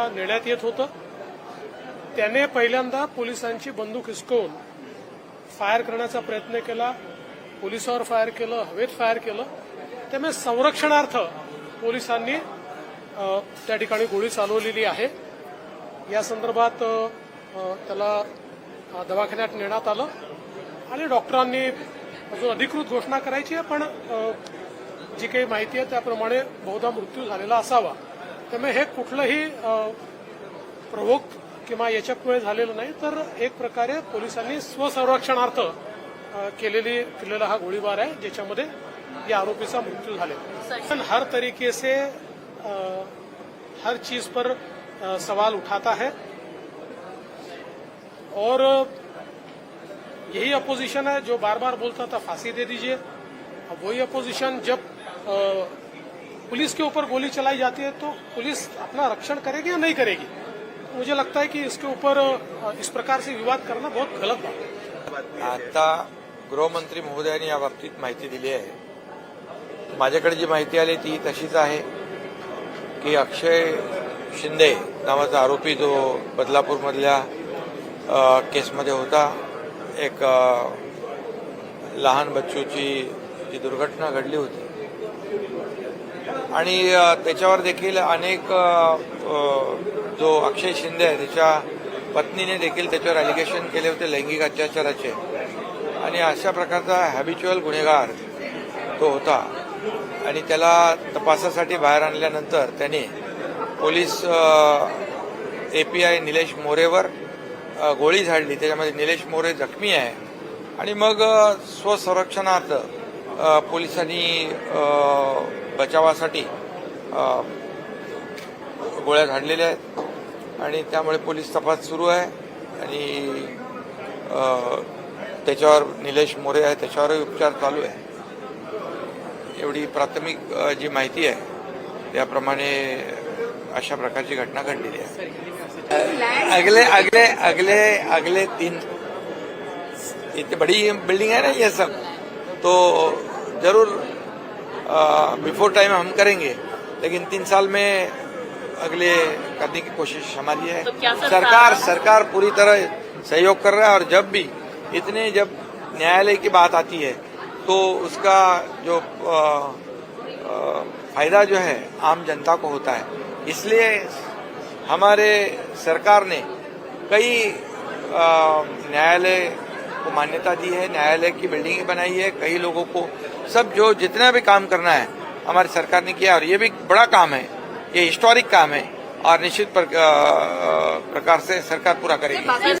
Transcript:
नेण्यात येत होतं. त्याने पहिल्यांदा पोलिसांची बंदूक हिसकवून फायर करण्याचा प्रयत्न केला. पोलिसावर फायर केलं हवेत फायर केलं. त्यामुळे संरक्षणार्थ पोलिसांनी त्या ठिकाणी गोळी चालवलेली आहे. या संदर्भात त्याला दवाखान्यात नेण्यात आलं. आणि डॉक्टरांनी अजून अधिकृत घोषणा करायची आहे पण जी काही माहिती आहे त्याप्रमाणे बहुधा मृत्यू झालेला असावा. त्यामुळे हे कुठलंही प्रवोक किंवा याच्यामुळे झालेलं नाही तर एक प्रकारे पोलिसांनी स्वसंरक्षणार्थ केलेली केलेला हा गोळीबार आहे ज्याच्यामध्ये या आरोपीचा मृत्यू झालेला पण हर तरीके से हर चीज पर सवाल उठाता है और यही अपोजिशन है जो बार बार बोलता था फांसी दे दीजिए। अब वही अपोजिशन जब पुलिस के ऊपर गोली चलाई जाती है तो पुलिस अपना रक्षण करेगी या नहीं करेगी? मुझे लगता है कि इसके ऊपर इस प्रकार से विवाद करना बहुत गलत बात है। आता गृहमंत्री महोदयांनी या बाबतीत माहिती दिली आहे. माझ्याकडे जी माहिती आली ती तशीच आहे की अक्षय शिंदे नावाचा आरोपी जो बदलापूरमधल्या केसमध्ये होता एक लहान बच्चूची जी दुर्घटना घडली होती आणि त्याच्यावर देखील अनेक जो अक्षय शिंदे आहे त्याच्या पत्नीने देखील त्याच्यावर अलिगेशन केले होते लैंगिक अत्याचाराचे. आणि अशा प्रकारचा हॅबिच्युअल गुन्हेगार तो होता. आणि त्याला तपासासाठी बाहेर आणल्यानंतर त्याने police A P I Nilesh moreover गोळी झाडली. त्याच्यामध्ये निलेश मोरे जखमी आहे. आणि मग स्वसंरक्षणार्थ पोलिसांनी बचावासाठी गोळ्या झाडलेल्या आहेत. आणि त्यामुळे पोलीस तपास सुरू आहे. आणि त्याच्यावर निलेश मोरे आहे. त्याच्यावरही उपचार चालू आहे. एवढी प्राथमिक जी माहिती आहे त्याप्रमाणे अशा प्रकारची घटना घडलेली आहे. अगले अगले अगले अगले तीन इतनी बड़ी बिल्डिंग है ना ये सब? तो जरूर बिफोर टाइम हम करेंगे लेकिन तीन साल में अगले करने की कोशिश हमारी है। तो सरकार- सरकार पूरी तरह सहयोग कर रहा है और जब भी इतने जब न्यायालय की बात आती है तो उसका जो अ, अ, फ़ायदा जो है आम जनता को होता है। इसलिए हमारे सरकार ने कई न्यायालय को मान्यता दी है न्यायालय की बिल्डिंग बनाई है कई लोगों को सब जो जितना भी काम करना है हमारी सरकार ने किया और ये भी बड़ा काम है ये हिस्टोरिक काम है और निश्चित पर, प्रकार से सरकार पूरा करेगी।